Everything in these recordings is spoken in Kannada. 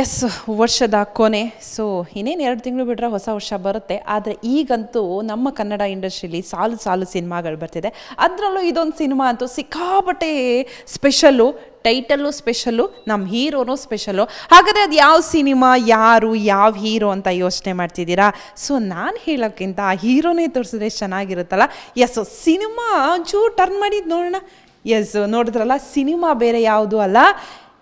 ಎಸ್ ವರ್ಷದ ಕೊನೆ. ಸೊ ಇನ್ನೇನು ಎರಡು ತಿಂಗಳು ಬಿಟ್ಟರೆ ಹೊಸ ವರ್ಷ ಬರುತ್ತೆ. ಆದರೆ ಈಗಂತೂ ನಮ್ಮ ಕನ್ನಡ ಇಂಡಸ್ಟ್ರಿಲಿ ಸಾಲು ಸಾಲು ಸಿನಿಮಾಗಳು ಬರ್ತಿದೆ. ಅದರಲ್ಲೂ ಇದೊಂದು ಸಿನಿಮಾ ಅಂತೂ ಸಿಕ್ಕಾಪಟ್ಟೆ ಸ್ಪೆಷಲ್ಲು ಟೈಟಲ್ಲು ಸ್ಪೆಷಲ್ಲು ನಮ್ಮ ಹೀರೋನು ಸ್ಪೆಷಲ್ಲು ಹಾಗಾದರೆ ಅದು ಯಾವ ಸಿನಿಮಾ, ಯಾರು, ಯಾವ ಹೀರೋ ಅಂತ ಯೋಚನೆ ಮಾಡ್ತಿದ್ದೀರಾ? ಸೊ ನಾನು ಹೇಳೋಕ್ಕಿಂತ ಆ ಹೀರೋನೇ ತೋರಿಸಿದ್ರೆ ಚೆನ್ನಾಗಿರುತ್ತಲ್ಲ? ಎಸ್ ಸಿನಿಮಾ ಒಂಚೂರು ಟರ್ನ್ ಮಾಡಿದ್ದು ನೋಡೋಣ. ಎಸ್ ನೋಡಿದ್ರಲ್ಲ? ಸಿನಿಮಾ ಬೇರೆ ಯಾವುದು ಅಲ್ಲ?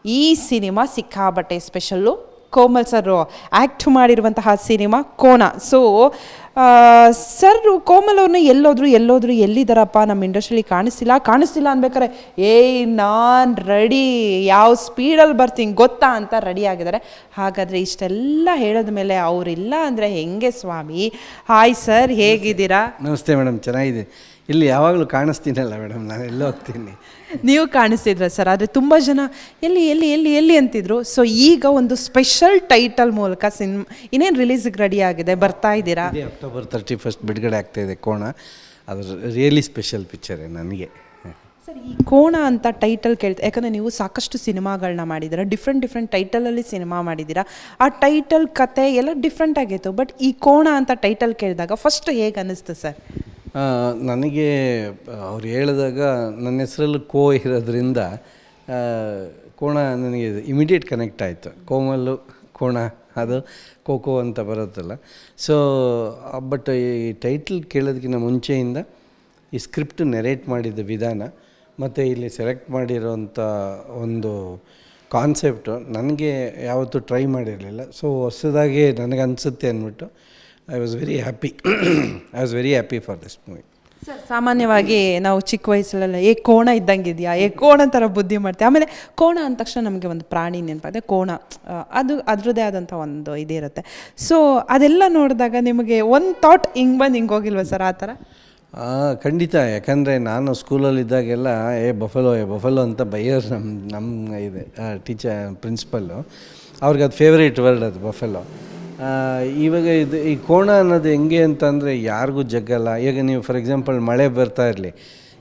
ಈ ಸಿನಿಮಾ ಸಿಕ್ಕಾಬಟ್ಟೆ ಸ್ಪೆಷಲ್ಲು ಕೋಮಲ್ ಸರ್ ಆ್ಯಕ್ಟ್ ಮಾಡಿರುವಂತಹ ಸಿನಿಮಾ ಕೋನ. ಸೊ ಸರ್ ಕೋಮಲ್ ಅವ್ರನ್ನ ಎಲ್ಲೋದ್ರು ಎಲ್ಲೋದ್ರು ಎಲ್ಲಿದ್ದಾರಪ್ಪ ನಮ್ಮ ಇಂಡಸ್ಟ್ರಿಲಿ ಕಾಣಿಸ್ತಿಲ್ಲ. ಕಾಣಿಸ್ತಿಲ್ಲ ಅನ್ಬೇಕಾರೆ ಏಯ್, ನಾನು ರೆಡಿ ಯಾವ ಸ್ಪೀಡಲ್ಲಿ ಬರ್ತೀನಿ? ಗೊತ್ತಾ ಅಂತ ರೆಡಿ ಆಗಿದ್ದಾರೆ. ಹಾಗಾದರೆ ಇಷ್ಟೆಲ್ಲ ಹೇಳಿದ ಮೇಲೆ ಅವರಿಲ್ಲ ಅಂದರೆ ಹೆಂಗೆ ಸ್ವಾಮಿ? ಹಾಯ್ ಸರ್ ಹೇಗಿದ್ದೀರಾ? ನಮಸ್ತೆ ಮೇಡಮ್ ಚೆನ್ನಾಗಿದೆ. ಇಲ್ಲಿ ಯಾವಾಗಲೂ ಕಾಣಿಸ್ತೀನಲ್ಲ ಮೇಡಮ್ ನಾನು ಎಲ್ಲೋ ಹೋಗ್ತೀನಿ. ನೀವು ಕಾಣಿಸ್ತಿದ್ರ ಸರ್ ಆದರೆ ತುಂಬ ಜನ ಎಲ್ಲಿ ಎಲ್ಲಿ ಎಲ್ಲಿ ಎಲ್ಲಿ ಅಂತಿದ್ರು. ಸೊ ಈಗ ಒಂದು ಸ್ಪೆಷಲ್ ಟೈಟಲ್ ಮೂಲಕ ಸಿನಿಮಾ ಇನ್ನೇನು ರಿಲೀಸಿಗೆ ರೆಡಿ ಆಗಿದೆ? ಬರ್ತಾ ಇದ್ದೀರಾ? ಇದೇ ಅಕ್ಟೋಬರ್ ತರ್ಟಿ ಫಸ್ಟ್ ಬಿಡುಗಡೆ ಆಗ್ತಾ ಇದೆ ಕೋಣ. ಅದು ರಿಯಲಿ ಸ್ಪೆಷಲ್ ಪಿಕ್ಚರೇ ನನಗೆ. ಸರ್ ಈ ಕೋಣ ಅಂತ ಟೈಟಲ್ ಕೇಳ್ತಾ ಯಾಕಂದರೆ ನೀವು ಸಾಕಷ್ಟು ಸಿನಿಮಾಗಳನ್ನ ಮಾಡಿದ್ದೀರಾ ಡಿಫ್ರೆಂಟ್ ಡಿಫ್ರೆಂಟ್ ಟೈಟಲಲ್ಲಿ ಸಿನಿಮಾ ಮಾಡಿದ್ದೀರಾ. ಆ ಟೈಟಲ್ ಕತೆ ಎಲ್ಲ ಡಿಫ್ರೆಂಟ್ ಆಗಿತ್ತು ಬಟ್ ಈ ಕೋಣ ಅಂತ ಟೈಟಲ್ ಕೇಳಿದಾಗ ಫಸ್ಟ್ ಹೇಗೆ ಅನ್ನಿಸ್ತು ಸರ್? ನನಗೆ ಅವ್ರು ಹೇಳಿದಾಗ ನನ್ನ ಹೆಸರಲ್ಲಿ ಕೋ ಇರೋದ್ರಿಂದ ಕೋಣ ನನಗೆ ಇಮಿಡಿಯೇಟ್ ಕನೆಕ್ಟ್ ಆಯಿತು. ಕೋಮಲ್ಲು ಕೋಣ, ಅದು ಕೋಕೋ ಅಂತ ಬರುತ್ತಲ್ಲ. ಸೊ ಬಟ್ ಈ ಟೈಟಲ್ ಕೇಳೋದಕ್ಕಿಂತ ಮುಂಚೆಯಿಂದ ಈ ಸ್ಕ್ರಿಪ್ಟ್ ನೆರೇಟ್ ಮಾಡಿದ ವಿಧಾನ, ಮತ್ತು ಇಲ್ಲಿ ಸೆಲೆಕ್ಟ್ ಮಾಡಿರೋಂಥ ಒಂದು ಕಾನ್ಸೆಪ್ಟು ನನಗೆ ಯಾವತ್ತೂ ಟ್ರೈ ಮಾಡಿರಲಿಲ್ಲ. ಸೊ ಹೊಸದಾಗೆ ನನಗೆ ಅನಿಸುತ್ತೆ ಅಂದ್ಬಿಟ್ಟು I was very happy I was very happy for this movie sir ಸಾಮಾನ್ಯವಾಗಿ ನಾವು ಚಿಕ್ಕ ವಯಸ್ಸಲ್ಲೆಲ್ಲ ಏ ಕೋಣ ಇದ್ದಂಗಿದೆಯಾ? ಏ ಕೋಣ ಥರ ಬುದ್ಧಿ ಮಾಡ್ತೀವಿ ಆಮೇಲೆ ಕೋಣ ಅಂದ ತಕ್ಷಣ ನಮಗೆ ಒಂದು ಪ್ರಾಣಿ ನೆನಪಾದೆ. ಕೋಣ ಅದು ಅದರದ್ದೇ ಆದಂಥ ಒಂದು ಇದಿರುತ್ತೆ ಸೊ ಅದೆಲ್ಲ ನೋಡಿದಾಗ ನಿಮಗೆ ಒಂದು ಥಾಟ್ ಹಿಂಗೆ ಬಂದು ಹಿಂಗೆ ಹೋಗಿಲ್ವಾ ಸರ್ ಆ ಥರ ಖಂಡಿತ. ಯಾಕಂದರೆ ನಾನು ಸ್ಕೂಲಲ್ಲಿದ್ದಾಗೆಲ್ಲ ಏ ಬಫಲೋ ಏ ಬಫಲೋ ಅಂತ ಬೈಯೋರು ನಮ್ಮ ನಮ್ಮ ಇದೆ ಟೀಚರ್ ಪ್ರಿನ್ಸಿಪಲ್ಲು. ಅವ್ರಿಗೆ ಅದು ಫೇವ್ರೇಟ್ ವರ್ಡ್ ಅದು ಬಫೆಲೋ. ಇವಾಗ ಇದು ಈ ಕೋಣ ಅನ್ನೋದು ಹೆಂಗೆ ಅಂತಂದರೆ ಯಾರಿಗೂ ಜಗ್ಗಲ್ಲ. ಈಗ ನೀವು ಫಾರ್ ಎಕ್ಸಾಂಪಲ್ ಮಳೆ ಬರ್ತಾ ಇರಲಿ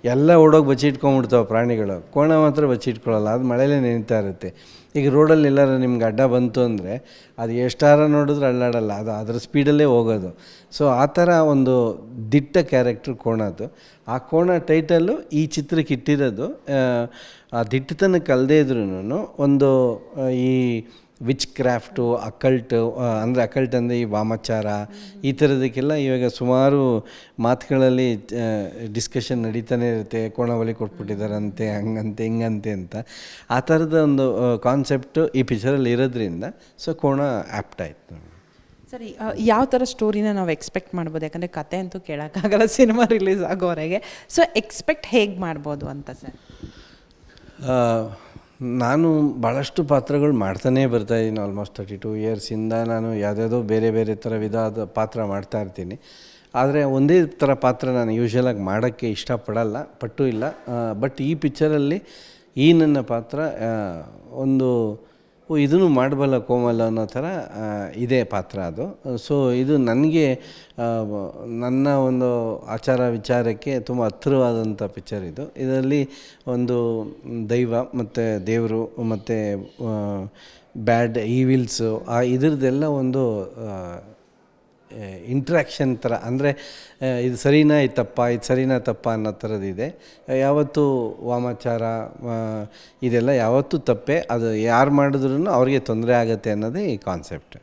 ಎಲ್ಲ ಓಡೋಗಿ ಬಚ್ಚಿಟ್ಕೊಂಡ್ಬಿಡ್ತಾವೆ ಪ್ರಾಣಿಗಳು. ಕೋಣ ಮಾತ್ರ ಬಚ್ಚಿಟ್ಕೊಳ್ಳಲ್ಲ ಅದು ಮಳೆಯಲ್ಲೇ ನೆನೀತಾ ಇರುತ್ತೆ. ಈಗ ರೋಡಲ್ಲಿ ಎಲ್ಲಾರು ನಿಮ್ಗೆ ಅಡ್ಡ ಬಂತು ಅಂದರೆ ಅದು ಎಷ್ಟಾರ ನೋಡಿದ್ರೆ ಅಲ್ಲಾಡಲ್ಲ ಅದು ಅದರ ಸ್ಪೀಡಲ್ಲೇ ಹೋಗೋದು. ಸೊ ಆ ಥರ ಒಂದು ದಿಟ್ಟ ಕ್ಯಾರೆಕ್ಟ್ರ್ ಕೋಣದು ಆ ಕೋಣ ಟೈಟಲ್ಲು ಈ ಚಿತ್ರಕ್ಕೆ ಇಟ್ಟಿರೋದು. ಆ, ದಿಟ್ಟತನ ಅಲ್ಲದೇ ಇದ್ರೂ ಒಂದು ಈ ವಿಚ್ ಕ್ರಾಫ್ಟು ಅಕಲ್ಟು ಅಂದರೆ ಅಕಲ್ಟ್ ಅಂದರೆ ಈ ವಾಮಾಚಾರ ಈ ಥರದಕ್ಕೆಲ್ಲ ಇವಾಗ ಸುಮಾರು ಮಾತುಗಳಲ್ಲಿ ಡಿಸ್ಕಷನ್ ನಡೀತಾನೆ ಇರುತ್ತೆ. ಕೋಣವಲಿ ಕೊಟ್ಬಿಟ್ಟಿದ್ದಾರಂತೆ ಹಂಗಂತೆ ಹಿಂಗಂತೆ ಅಂತ. ಆ ಥರದ ಒಂದು ಕಾನ್ಸೆಪ್ಟು ಈ ಪಿಕ್ಚರಲ್ಲಿ ಇರೋದ್ರಿಂದ ಸೊ ಕೋಣ ಆ್ಯಪ್ಟ್ ಆಯಿತು ಸರಿ ಯಾವ ಥರ ಸ್ಟೋರಿನ ನಾವು ಎಕ್ಸ್ಪೆಕ್ಟ್ ಮಾಡ್ಬೋದು? ಯಾಕಂದರೆ ಕತೆ ಅಂತೂ ಕೇಳೋಕ್ಕಾಗಲ್ಲ ಸಿನಿಮಾ ರಿಲೀಸ್ ಆಗೋವರೆಗೆ. ಸೊ ಎಕ್ಸ್ಪೆಕ್ಟ್ ಹೇಗೆ ಮಾಡ್ಬೋದು ಅಂತ ಸರ್? ನಾನು ಭಾಳಷ್ಟು ಪಾತ್ರಗಳು ಮಾಡ್ತಾನೇ ಬರ್ತಾ ಇದ್ದೀನಿ ಆಲ್ಮೋಸ್ಟ್ ತರ್ಟಿ ಟು ಇಯರ್ಸಿಂದ ನಾನು ಯಾವುದ್ಯಾವುದೋ ಬೇರೆ ಬೇರೆ ಥರ ವಿಧವಾದ ಪಾತ್ರ ಮಾಡ್ತಾ ಇರ್ತೀನಿ. ಆದರೆ ಒಂದೇ ಥರ ಪಾತ್ರ ನಾನು ಯೂಶ್ವಲಾಗಿ ಮಾಡೋಕ್ಕೆ ಇಷ್ಟಪಡಲ್ಲ, ಪಟ್ಟು ಇಲ್ಲ. ಬಟ್ ಈ ಪಿಕ್ಚರಲ್ಲಿ ಈ ನನ್ನ ಪಾತ್ರ ಒಂದು ಓ, ಇದನ್ನು ಮಾಡಬಲ್ಲ ಕೋಮಲ್ಲ ಅನ್ನೋ ಥರ ಇದೆ ಪಾತ್ರ ಅದು. ಸೊ ಇದು ನನಗೆ ನನ್ನ ಒಂದು ಆಚಾರ ವಿಚಾರಕ್ಕೆ ತುಂಬ ಹತ್ತಿರವಾದಂಥ ಪಿಕ್ಚರ್ ಇದು. ಇದರಲ್ಲಿ ಒಂದು ದೈವ ಮತ್ತು ದೇವರು ಮತ್ತು ಬ್ಯಾಡ್ ಈವಿಲ್ಸು ಆ, ಇದ್ರದ್ದೆಲ್ಲ ಒಂದು ಇಂಟ್ರ್ಯಾಕ್ಷನ್ ಥರ ಅಂದರೆ ಇದು ಸರಿನಾ ಇದು ತಪ್ಪ, ಇದು ಸರಿನಾ ತಪ್ಪ ಅನ್ನೋ ಥರದ್ದಿದೆ ಯಾವತ್ತೂ ವಾಮಾಚಾರ ಇದೆಲ್ಲ ಯಾವತ್ತೂ ತಪ್ಪೇ. ಅದು ಯಾರು ಮಾಡಿದ್ರೂ ಅವ್ರಿಗೆ ತೊಂದರೆ ಆಗುತ್ತೆ ಅನ್ನೋದೇ ಈ ಕಾನ್ಸೆಪ್ಟ್